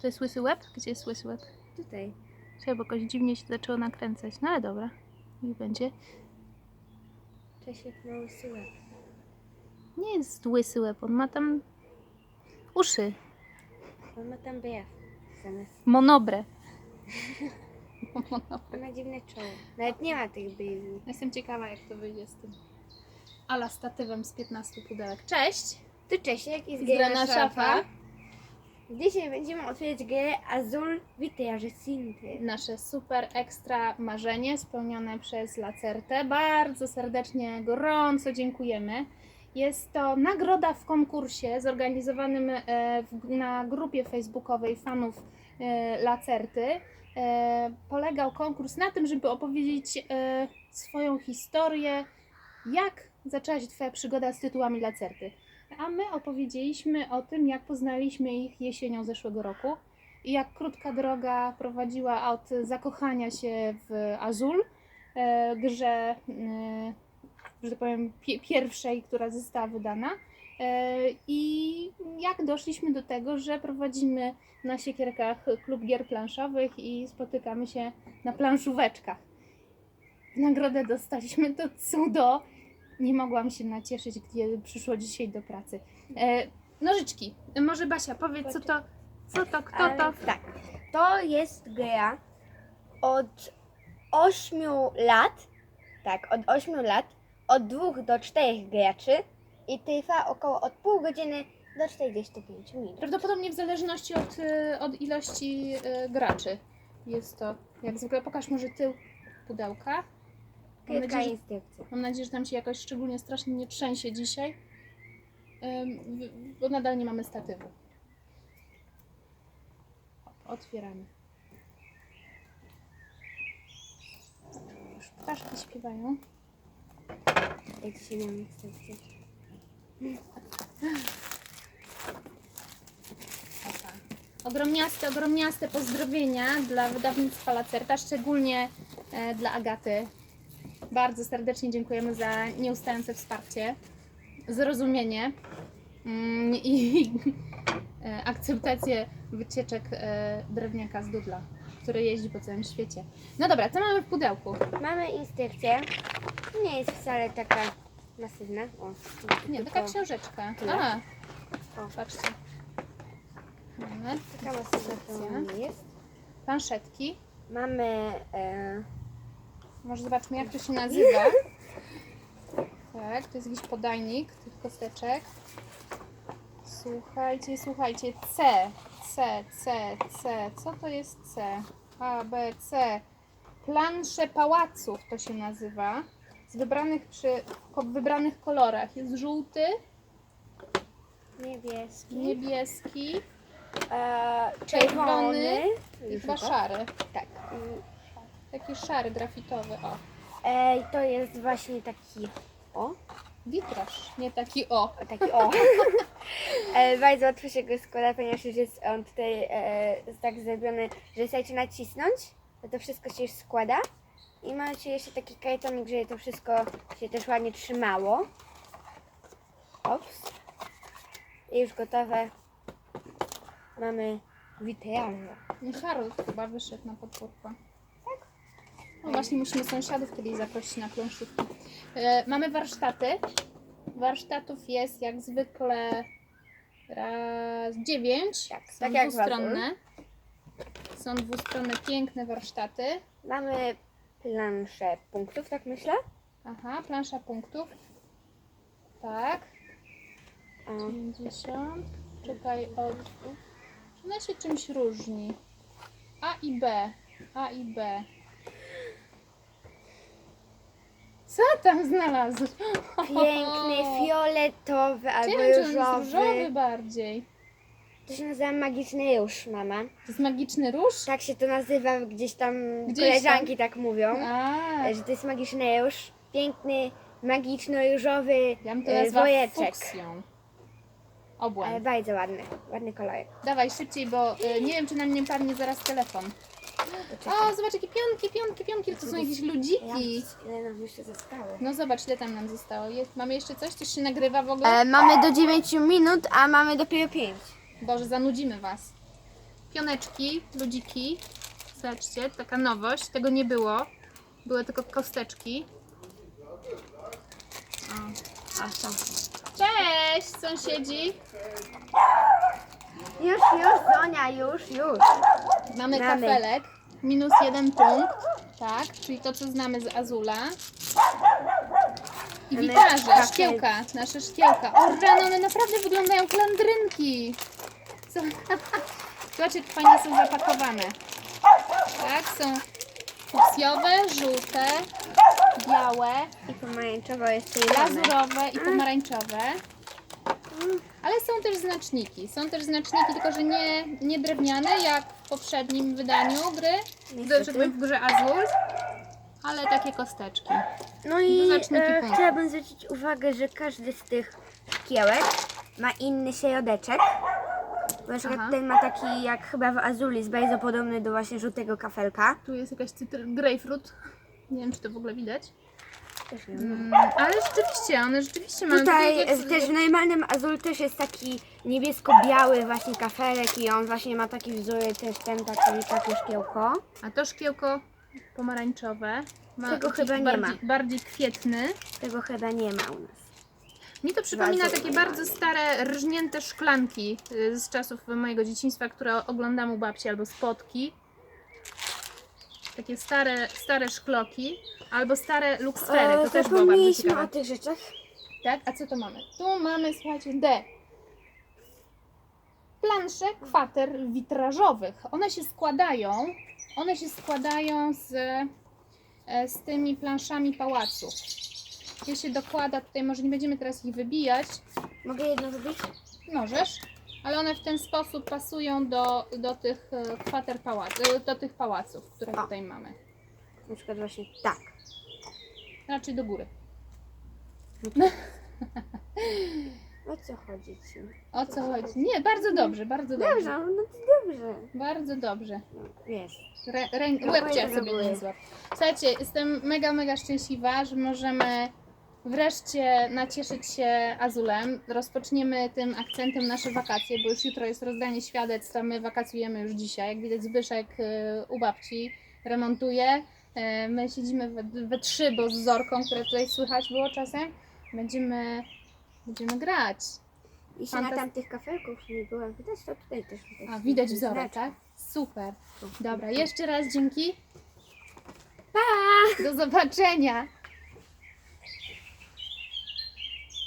To jest łysy łeb? Gdzie jest łysy łeb? Tutaj. Czekaj, bo jakoś dziwnie się zaczęło nakręcać. No ale dobra. Niech będzie. Czesiek ma łysy łeb. Nie jest łysy łeb, on ma tam uszy. On ma tam brew. Zamiast... Monobre. On ma dziwne czoło. Nawet nie ma tych brwi. Jestem ciekawa, jak to wyjdzie z tym. Ala statywem z 15 pudełek. Cześć! Tu Czesiek i Zgrana szafa. Dzisiaj będziemy otwierać grę Azul Witraże Sinty. Nasze super ekstra marzenie spełnione przez Lacertę. Bardzo serdecznie, gorąco dziękujemy. Jest to nagroda w konkursie zorganizowanym e, na grupie facebookowej fanów e, Lacerty. E, polegał konkurs na tym, żeby opowiedzieć swoją historię, jak zaczęła się Twoja przygoda z tytułami Lacerty. A my opowiedzieliśmy o tym, jak poznaliśmy ich jesienią zeszłego roku i jak krótka droga prowadziła od zakochania się w Azul, e, grze, e, że tak powiem, pie- pierwszej, która została wydana. E, I jak doszliśmy do tego, że prowadzimy na siekierkach klub gier planszowych i spotykamy się na planszóweczkach. W nagrodę dostaliśmy to cudo. Nie mogłam się nacieszyć, gdzie przyszło dzisiaj do pracy. E, nożyczki. Może Basia, powiedz, co to, co to, kto to? Ale Tak. To jest gra od 8 lat. Tak, od 8 lat. Od 2 do 4 graczy. I trwa około od pół godziny do 45 minut. Prawdopodobnie w zależności od, y, od ilości y, graczy jest to. Jak zwykle pokaż może tył pudełka. Mam nadzieję, mam nadzieję, że tam się jakoś szczególnie strasznie nie trzęsie dzisiaj, Ym, w- bo nadal nie mamy statywu. Otwieramy. Już ptaszki śpiewają. Jak dzisiaj miałam instrukcję. Opa. Ogromniaste, ogromniaste pozdrowienia dla wydawnictwa Lacerta, szczególnie e, dla Agaty. Bardzo serdecznie dziękujemy za nieustające wsparcie, zrozumienie mm, i akceptację wycieczek e, drewniaka z Dudla, który jeździ po całym świecie. No dobra, co mamy w pudełku? Mamy instrukcję. Nie jest wcale taka masywna. O, Nie, taka książeczka. Tyle. A, O. patrzcie. Mamy Taka masywna nie jest. planszetki. Mamy e, Może zobaczmy, jak to się nazywa. Tak, to jest jakiś podajnik tych kosteczek. Słuchajcie, słuchajcie. C, C, C, C. Co to jest C? A, B, C. Plansze pałaców to się nazywa. Z wybranych przy ko- wybranych kolorach. Jest żółty, niebieski, niebieski e, czerwony i chyba szary. Tak. Taki szary, grafitowy. O, E, i to jest właśnie taki o, witraż. Nie taki o. o taki o. e, bardzo łatwo się go składa, ponieważ już jest on tutaj e, tak zrobiony, że wystarczy nacisnąć, to to wszystko się już składa. I macie jeszcze taki kartonik, żeby to wszystko się też ładnie trzymało. Ops. I już gotowe. Mamy witraże. Harold chyba wyszedł na podwórko. No właśnie musimy sąsiadów kiedyś zaprosić na planszówki. E, mamy warsztaty. Warsztatów jest jak zwykle raz dziewięć. Tak, Są tak jak dwustronne. Są dwustronne, piękne warsztaty. Mamy planszę punktów, tak myślę. Aha, plansza punktów. Tak, O, 50. Czekaj, od... Czy ona się czymś różni? A i B. A i B. Co tam znalazłeś? Piękny, fioletowy albo Ciemny, on jest różowy. różowy bardziej. To się nazywa magiczny róż, mama. To jest magiczny róż? Tak się to nazywa gdzieś tam, Gdzieś koleżanki tak mówią, A, że to jest magiczny róż. Piękny, magiczno-różowy ja bym to e, nazwała wojeczek. fuksją. Ale Obłęd. bardzo ładny, ładny kolorek. Dawaj szybciej, bo y, nie wiem, czy nam nie padnie zaraz telefon. O, zobacz, jakie pionki, pionki, pionki. To są jakieś ludziki. Ile nam jeszcze zostało? No zobacz, ile tam nam zostało. Jest, mamy jeszcze coś? Coś się nagrywa w ogóle? E, mamy do 9 minut, a mamy dopiero 5. Boże, zanudzimy Was. pioneczki, ludziki. Zobaczcie, taka nowość, tego nie było. Były tylko kosteczki. O. A co? Cześć, sąsiedzi! Już, już, Zonia, już, już. Mamy Mamy. kafelek, minus jeden punkt, tak, czyli to, co znamy z Azula. I Mamy kafel. szkiełka, nasze szkiełka. O rano, one naprawdę wyglądają jak landrynki. Co? Zobaczcie, jak fajnie są zapakowane. Tak, są fuksjowe, żółte, białe, I pomarańczowo jest lazurowe i pomarańczowe. Są też znaczniki. Są też znaczniki, tylko że nie, nie drewniane, jak w poprzednim wydaniu gry, powiem w grze Azul, ale takie kosteczki. No i e, chciałabym zwrócić uwagę, że każdy z tych szkiełek ma inny środeczek. Bo na przykład Aha. ten ma taki, jak chyba w Azuli, jest bardzo podobny do właśnie żółtego kafelka. Tu jest jakaś cytry- grapefruit. Nie wiem, czy to w ogóle widać. Też nie wiem. Mm, ale rzeczywiście, one rzeczywiście mają Tutaj takie też w normalnym Azul też jest taki niebiesko-biały właśnie kafelek i on właśnie ma taki wzór, też ten taki, takie szkiełko. A to szkiełko pomarańczowe. Ma Tego taki chyba nie bardziej, ma. bardziej kwietny. Tego chyba nie ma u nas. Mi to przypomina Bardzo takie bardzo stare, rżnięte szklanki y, z czasów mojego dzieciństwa, które oglądam u babci albo spotki. Takie stare, stare szkloki, albo stare luksfery, to E, też było bardzo zapomnieliśmy ciekawe. o tych rzeczach. Tak, a co to mamy? Tu mamy, słuchajcie, D. Plansze kwater witrażowych. One się składają, one się składają z, e, z tymi planszami pałacu. Je się dokłada, tutaj może nie będziemy teraz ich wybijać, Mogę jedno wybić? możesz, ale one w ten sposób pasują do, do tych e, kwater pałacu, do tych pałaców, które O. tutaj mamy. Na przykład właśnie tak. Raczej do góry. O co chodzi ci? O co chodzi? Nie, bardzo dobrze, bardzo dobrze. Dobrze, no to dobrze. Bardzo dobrze. No, wiesz. Rę, rę, No, łebcia sobie nie złap. Słuchajcie, jestem mega, mega szczęśliwa, że możemy wreszcie nacieszyć się Azulem. Rozpoczniemy tym akcentem nasze wakacje, bo już jutro jest rozdanie świadectw, a my wakacjujemy już dzisiaj. Jak widać Zbyszek y, u babci remontuje. Y, My siedzimy we, we trzy, bo z Zorką, które tutaj słychać było czasem, będziemy, będziemy grać. Jeśli na Fantas- tamtych kafelków nie było widać, to tutaj też widać. A, widać znaczek. tak? Super. Dobra, jeszcze raz dzięki. Pa! Do zobaczenia.